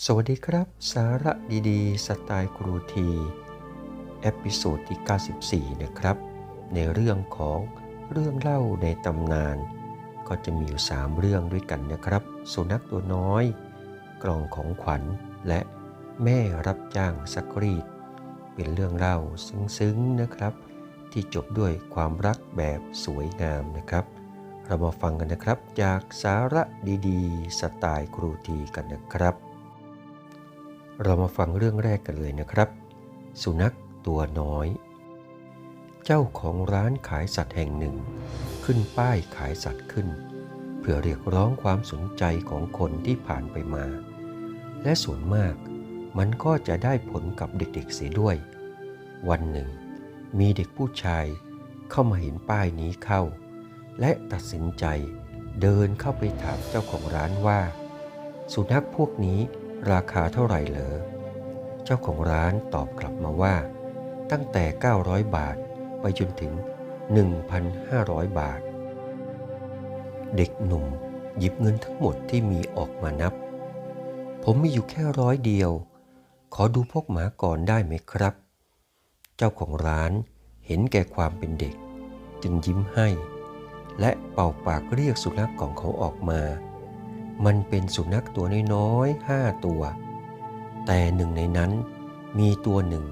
สวัสดีครับ สาระดีๆ สไตล์ครูทีเอพิโซดที่ 94 นะครับ ในเรื่องของเรื่องเล่าในตำนาน ก็จะมีอยู่ 3 เรื่องด้วยกันนะครับ สุนัขตัวน้อย กล่องของขวัญและแม่รับจ้างซักรีด เป็นเรื่องเล่าซึ้งๆนะครับ ที่จบด้วยความรักแบบสวยงามนะครับ เรามาฟังกันนะครับจากสาระดีๆ สไตล์ครูทีกันนะครับ เรามาฟังเรื่องแรกกันเลยนะครับ สุนัขตัวน้อย เจ้าของร้านขายสัตว์แห่งหนึ่ง ขึ้นป้ายขายสัตว์ขึ้น เพื่อเรียกร้องความสนใจของคนที่ผ่านไปมา และส่วนมากมันก็จะได้ผลกับเด็กๆเสียด้วย วันหนึ่ง มีเด็กผู้ชายเข้ามาเห็นป้ายนี้เข้า และตัดสินใจเดินเข้าไปถามเจ้าของร้านว่า สุนัขพวกนี้ ราคาเท่าไหร่เหรอ เจ้าของร้านตอบกลับมาว่า ตั้งแต่ 900 บาทไปจนถึง 1,500 บาท เด็กหนุ่มหยิบเงินทั้งหมดที่มีออกมานับ ผมมีอยู่แค่ร้อยเดียว ขอดูพวกหมาก่อนได้ไหมครับ เจ้าของร้านเห็นแก่ความเป็นเด็ก จึงยิ้มให้ และเป่าปากเรียกสุนัขของเขาออกมา มันเป็นสุนัขตัวน้อยๆห้าตัว แต่หนึ่งในนั้นมีตัวหนึ่ง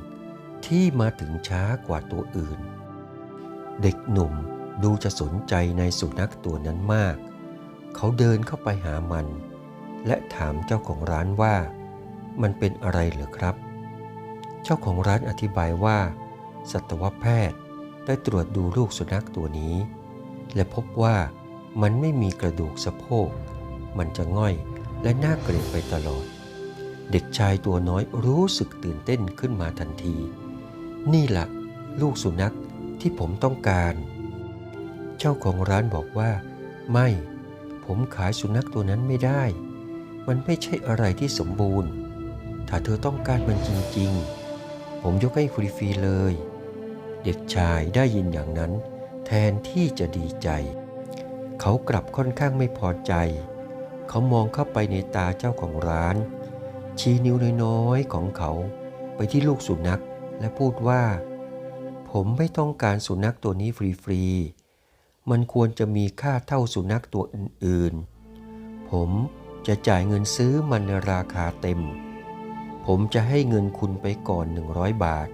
ที่มาถึงช้ากว่าตัวอื่น เด็กหนุ่มดูจะสนใจในสุนัขตัวนั้นมาก เขาเดินเข้าไปหามัน และถามเจ้าของร้านว่า มันเป็นอะไรเหรอครับ เจ้าของร้านอธิบายว่า สัตวแพทย์ได้ตรวจดูลูกสุนัขตัวนี้ และพบว่ามันไม่มีกระดูกสะโพก มันจะง่อยและน่าเกลียดไปตลอด เด็กชายตัวน้อยรู้สึกตื่นเต้นขึ้นมาทันที นี่แหละลูกสุนัขที่ผมต้องการ เจ้าของร้านบอกว่า ไม่ ผมขายสุนัขตัวนั้นไม่ได้ มันไม่ใช่อะไรที่สมบูรณ์ ถ้าเธอต้องการมันจริง ๆ ผมยกให้ฟรีๆเลย เด็กชายได้ยินอย่างนั้น แทนที่จะดีใจ เขากลับค่อนข้างไม่พอใจ เขามองเข้าไปในตาเจ้าของร้าน ชี้นิ้วน้อยๆของเขาไปที่ลูกสุนัขและพูดว่า ผมไม่ต้องการสุนัขตัวนี้ฟรีๆ มันควรจะมีค่าเท่าสุนัขตัวอื่นๆ ผมจะจ่ายเงินซื้อมันในราคาเต็ม ผมจะให้เงินคุณไปก่อน 100 บาท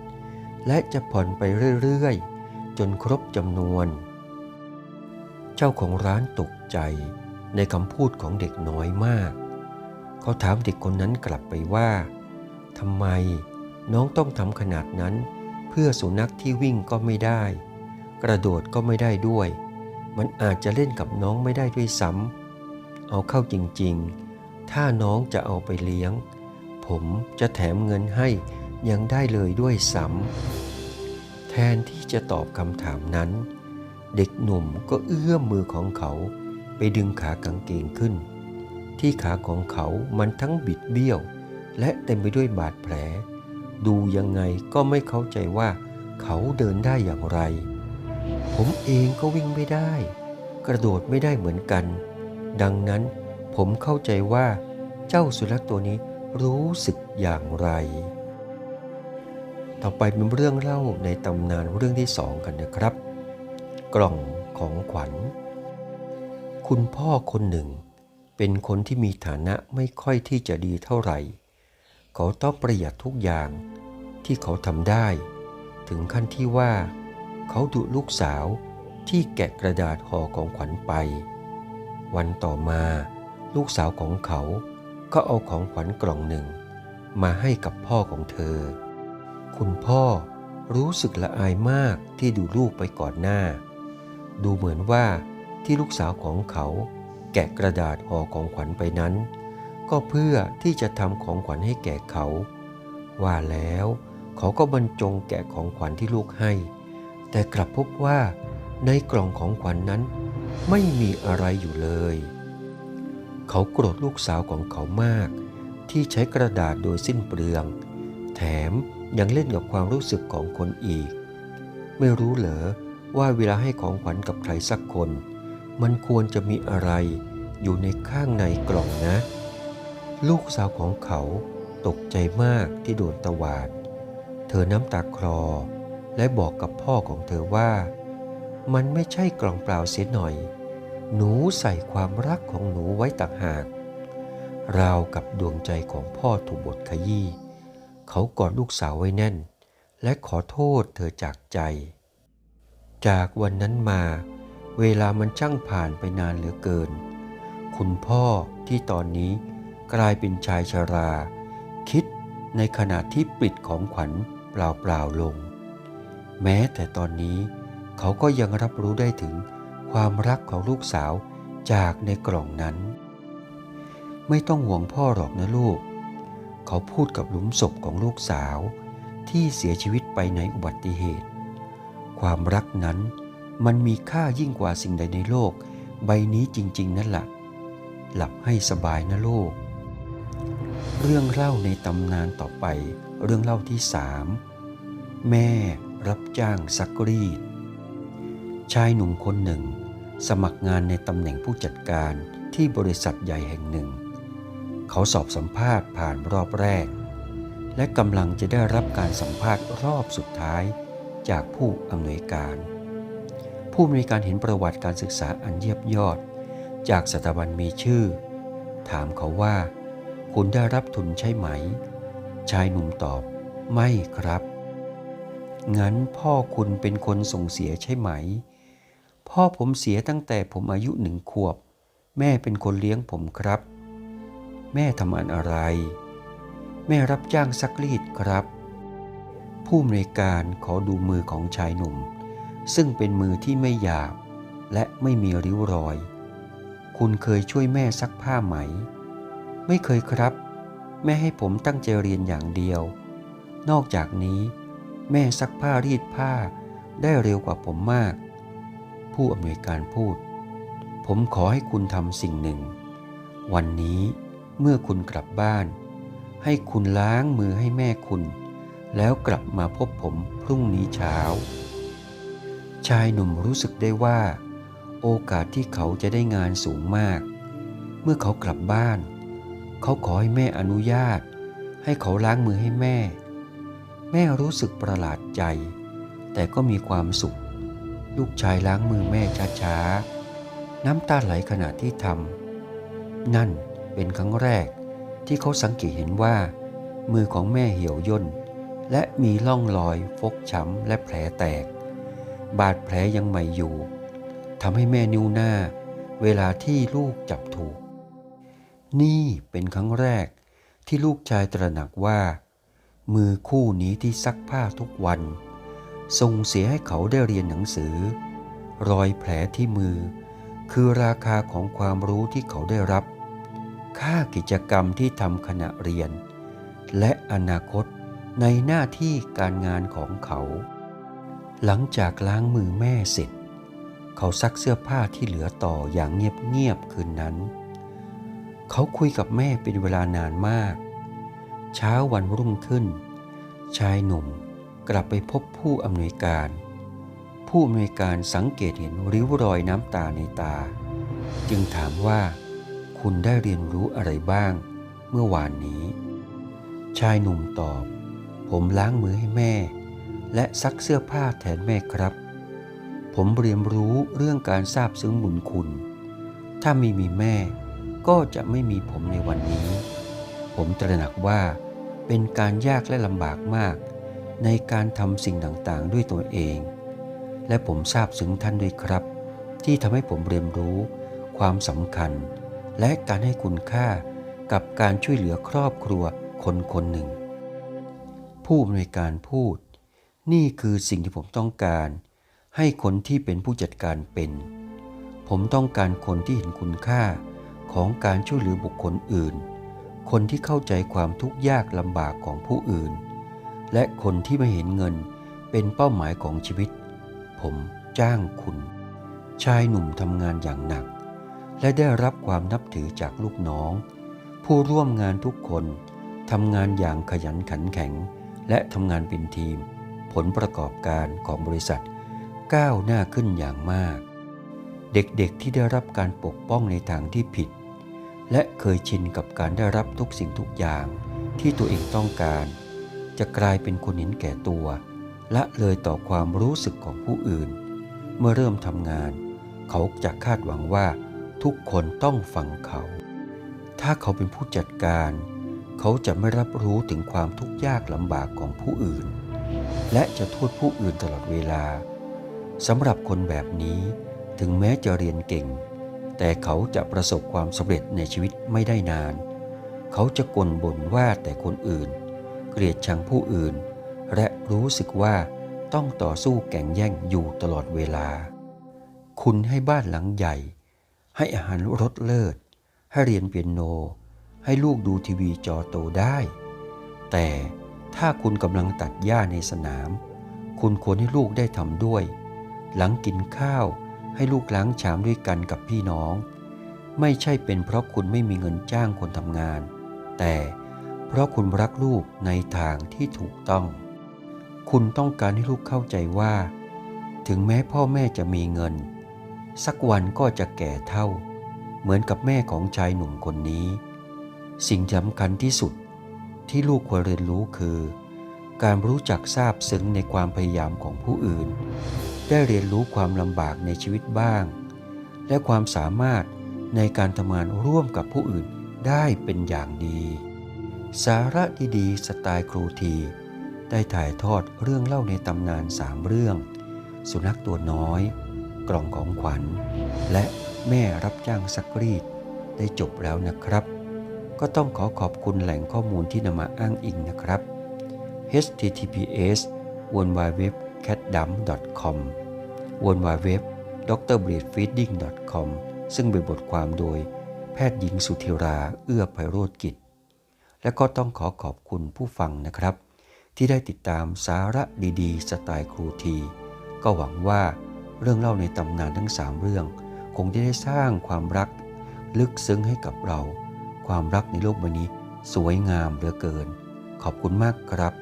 และจะผ่อนไปเรื่อยๆ จนครบจำนวน เจ้าของร้านตกใจ ในคำพูดของเด็กน้อยมาก เขาถามเด็กคนนั้นกลับไปว่าทำไมน้องต้องทำขนาดนั้น เพื่อสุนัขที่วิ่งก็ไม่ได้ กระโดดก็ไม่ได้ด้วย มันอาจจะเล่นกับน้องไม่ได้ด้วยซ้ำเอาเข้าจริงๆ ถ้าน้องจะเอาไปเลี้ยง ผมจะแถมเงินให้ยังได้เลยด้วยซ้ำแทนที่จะตอบคำถามนั้น เด็กหนุ่มก็เอื้อมมือของเขา ไปดึงขากางเกงขึ้น ที่ขาของเขามันทั้งบิดเบี้ยว และเต็มไปด้วยบาดแผล ดูยังไงก็ไม่เข้าใจว่าเขาเดินได้อย่างไร ผมเองก็วิ่งไม่ได้ กระโดดไม่ได้เหมือนกัน ดังนั้นผมเข้าใจว่าเจ้าสุนัขตัวนี้รู้สึกอย่างไร ต่อไปเป็นเรื่องเล่าในตำนานเรื่องที่สองกันนะครับ กล่องของขวัญ คุณพ่อคนหนึ่ง เป็นคนที่มีฐานะไม่ค่อยที่จะดีเท่าไหร่ เขาต้องประหยัดทุกอย่างที่เขาทำได้ ถึงขั้นที่ว่า เขาดุลูกสาวที่แกะกระดาษห่อของขวัญไป วันต่อมาลูกสาวของเขาก็เอาของขวัญกล่องหนึ่ง มาให้กับพ่อของเธอ คุณพ่อรู้สึกละอายมากที่ดูลูกไปก่อนหน้า ดูเหมือนว่า ที่ลูกสาวของเขาแกะกระดาษห่อของขวัญไปนั้น ก็เพื่อที่จะทำของขวัญให้แก่เขา ว่าแล้วเขาก็บรรจงแกะของขวัญที่ลูกให้ แต่กลับพบว่าในกล่องของขวัญนนั้น ไม่มีอะไรอยู่เลย เขาโกรธลูกสาวของเขามาก ที่ใช้กระดาษโดยสิ้นเปลือง แถมยังเล่นกับความรู้สึกของคนอีก ไม่รู้เหรอว่าเวลาให้ของขวัญกับใครสักคน มันควรจะมีอะไรอยู่ในข้างในกล่องนะ ลูกสาวของเขาตกใจมากที่โดนตวาด เธอน้ำตาคลอและบอกกับพ่อของเธอว่า มันไม่ใช่กล่องเปล่าเสียหน่อย หนูใส่ความรักของหนูไว้ต่างหาก ราวกับดวงใจของพ่อถูกบทขยี้ เขากอดลูกสาวไว้แน่น และขอโทษเธอจากใจ จากวันนั้นมา เวลามันช่างผ่านไปนานเหลือเกิน คุณพ่อที่ตอนนี้กลายเป็นชายชรา คิดในขณะที่ปิดของขวัญเปล่าๆลง แม้แต่ตอนนี้เขาก็ยังรับรู้ได้ถึงความรักของลูกสาวจากในกล่องนั้น ไม่ต้องห่วงพ่อหรอกนะลูก เขาพูดกับหลุมศพของลูกสาวที่เสียชีวิตไปในอุบัติเหตุ ความรักนั้น มันมีค่ายิ่งกว่าสิ่งใดในโลก ใบนี้จริง ๆ นั่นแหละหลับให้สบายนะโลก เรื่องเล่าในตำนานต่อไป เรื่องเล่าที่สามแม่รับจ้างซักรีด ชายหนุ่มคนหนึ่ง สมัครงานในตำแหน่งผู้จัดการที่บริษัทใหญ่แห่งหนึ่ง เขาสอบสัมภาษณ์ผ่านรอบแรก และกำลังจะได้รับการสัมภาษณ์รอบสุดท้ายจากผู้อำนวยการ ผู้อำนการเห็นประวัติการศึกษาอันเยียบยอด จากสถาบันมีชื่อ ถามเขาว่า คุณได้รับทุนใช่ไหม ชายหนุ่มตอบ ไม่ครับ งั้นพ่อคุณเป็นคนส่งเสียใช่ไหม พ่อผมเสียตั้งแต่ผมอายุหนึ่งขวบ แม่เป็นคนเลี้ยงผมครับ แม่ทำงานอะไร แม่รับจ้างซักรีดครับ ผู้อำนวยการขอดูมือของชายหนุ่ม ซึ่งเป็นมือที่ไม่หยาบและไม่มีริ้วรอย คุณเคยช่วยแม่ซักผ้าไหม ไม่เคยครับ แม่ให้ผมตั้งใจเรียนอย่างเดียว นอกจากนี้ แม่ซักผ้ารีดผ้าได้เร็วกว่าผมมาก ผู้อำนวยการพูด ผมขอให้คุณทำสิ่งหนึ่ง วันนี้เมื่อคุณกลับบ้าน ให้คุณล้างมือให้แม่คุณ แล้วกลับมาพบผมพรุ่งนี้เช้า ชายหนุ่มรู้สึกได้ว่า โอกาสที่เขาจะได้งานสูงมาก เมื่อเขากลับบ้าน เขาขอให้แม่อนุญาต ให้เขาล้างมือให้แม่ แม่รู้สึกประหลาดใจ แต่ก็มีความสุข ลูกชายล้างมือแม่ช้าๆ น้ำตาไหลขณะที่ทำนั่นเป็นครั้งแรกที่เขาสังเกตเห็นว่า มือของแม่เหี่ยวย่นและมีร่องรอยฟกช้ำและแผลแตก บาดแผลยังใหม่อยู่ทำให้แม่นิ้วหน้า เวลาที่ลูกจับถูก นี่เป็นครั้งแรกที่ลูกชายตระหนักว่า มือคู่นี้ที่ซักผ้าทุกวันส่งเสียให้เขาได้เรียนหนังสือ รอยแผลที่มือ คือราคาของความรู้ที่เขาได้รับ ค่ากิจกรรมที่ทำขณะเรียน และอนาคตในหน้าที่การงานของเขา หลังจากล้างมือแม่เสร็จ เขาซักเสื้อผ้าที่เหลือต่ออย่างเงียบๆคืนนั้น เขาคุยกับแม่เป็นเวลานานมาก เช้าวันรุ่งขึ้น ชายหนุ่มกลับไปพบผู้อำนวยการ ผู้อำนวยการสังเกตเห็นริ้วรอยน้ำตาในตา จึงถามว่า คุณได้เรียนรู้อะไรบ้าง เมื่อวานนี้ ชายหนุ่มตอบ ผมล้างมือให้แม่ และซักเสื้อผ้าแทนแม่ครับ ผมเรียนรู้เรื่องการซาบซึ้งบุญคุณ ถ้าไม่มีแม่ก็จะไม่มีผมในวันนี้ ผมตระหนักว่าเป็นการยากและลำบากมาก ในการทำสิ่งต่างๆ ด้วยตัวเอง และผมซาบซึ้งท่านด้วยครับ ที่ทำให้ผมเรียนรู้ ความสำคัญ และการให้คุณค่ากับการช่วยเหลือครอบครัวคนคนหนึ่ง ผู้อำนวยการพูด นี่คือสิ่งที่ผมต้องการ ให้คนที่เป็นผู้จัดการเป็น ผมต้องการคนที่เห็นคุณค่าของการช่วยเหลือบุคคลอื่น คนที่เข้าใจความทุกข์ยากลำบากของผู้อื่น และคนที่ไม่เห็นเงินเป็นเป้าหมายของชีวิต ผมจ้างคุณ ชายหนุ่มทำงานอย่างหนัก และได้รับความนับถือจากลูกน้อง ผู้ร่วมงานทุกคนทำงานอย่างขยันขันแข็ง และทำงานเป็นทีม ผลประกอบการของบริษัทก้าวหน้าขึ้นอย่างมาก เด็กๆที่ได้รับการปกป้องในทางที่ผิด และเคยชินกับการได้รับทุกสิ่งทุกอย่างที่ตัวเองต้องการ จะกลายเป็นคนเห็นแก่ตัว ละเลยต่อความรู้สึกของผู้อื่น เมื่อเริ่มทำงาน เขาจะคาดหวังว่าทุกคนต้องฟังเขา ถ้าเขาเป็นผู้จัดการ เขาจะไม่รับรู้ถึงความทุกข์ยากลำบากของผู้อื่น และจะโทษผู้อื่นตลอดเวลาสำหรับคนแบบนี้ถึงแม้จะเรียนเก่ง แต่เขาจะประสบความสำเร็จในชีวิตไม่ได้นาน เขาจะกลบ่นว่าแต่คนอื่น เกลียดชังผู้อื่น และรู้สึกว่าต้องต่อสู้แข่งแย่งอยู่ตลอดเวลา คุณให้บ้านหลังใหญ่ ให้อาหารรสเลิศ ให้เรียนเปียโน ให้ลูกดูทีวีจอโตได้ แต่ ถ้าคุณกำลังตัดหญ้าในสนาม คุณควรให้ลูกได้ทำด้วย หลังกินข้าวให้ลูกล้างชามด้วยกันกับพี่น้อง ไม่ใช่เป็นเพราะคุณไม่มีเงินจ้างคนทำงาน แต่เพราะคุณรักลูกในทางที่ถูกต้อง คุณต้องการให้ลูกเข้าใจว่า ถึงแม้พ่อแม่จะมีเงิน สักวันก็จะแก่เท่า เหมือนกับแม่ของชายหนุ่มคนนี้ สิ่งสำคัญที่สุด ที่ลูกควรเรียนรู้คือ การรู้จักทราบซึ้งในความพยายามของผู้อื่น ได้เรียนรู้ความลำบากในชีวิตบ้าง และความสามารถในการทำงานร่วมกับผู้อื่นได้เป็นอย่างดี สาระดีๆสไตล์ครูที ได้ถ่ายทอดเรื่องเล่าในตำนานสามเรื่อง สุนัขตัวน้อย กล่องของขวัญ และแม่รับจ้างซักรีดได้จบแล้วนะครับ ก็ต้องขอขอบคุณแหล่งข้อมูลที่นำมาอ้างอิงนะครับ https w w w c a t d u m com w w w d r b r e e d f e e d i n g com ซึ่งเป็นบทความโดย แพทย์หญิงสุธิราเอื้อไพโรธกิจ และก็ต้องขอขอบคุณผู้ฟังนะครับ ที่ได้ติดตามสาระดีๆ สไตล์ครูที ก็หวังว่าเรื่องเล่าในตำนานทั้งสามเรื่อง คงจะได้สร้างความรัก ลึกซึ้งให้กับเรา ความรักในโลกใบนี้ สวยงามเหลือเกิน ขอบคุณมากครับ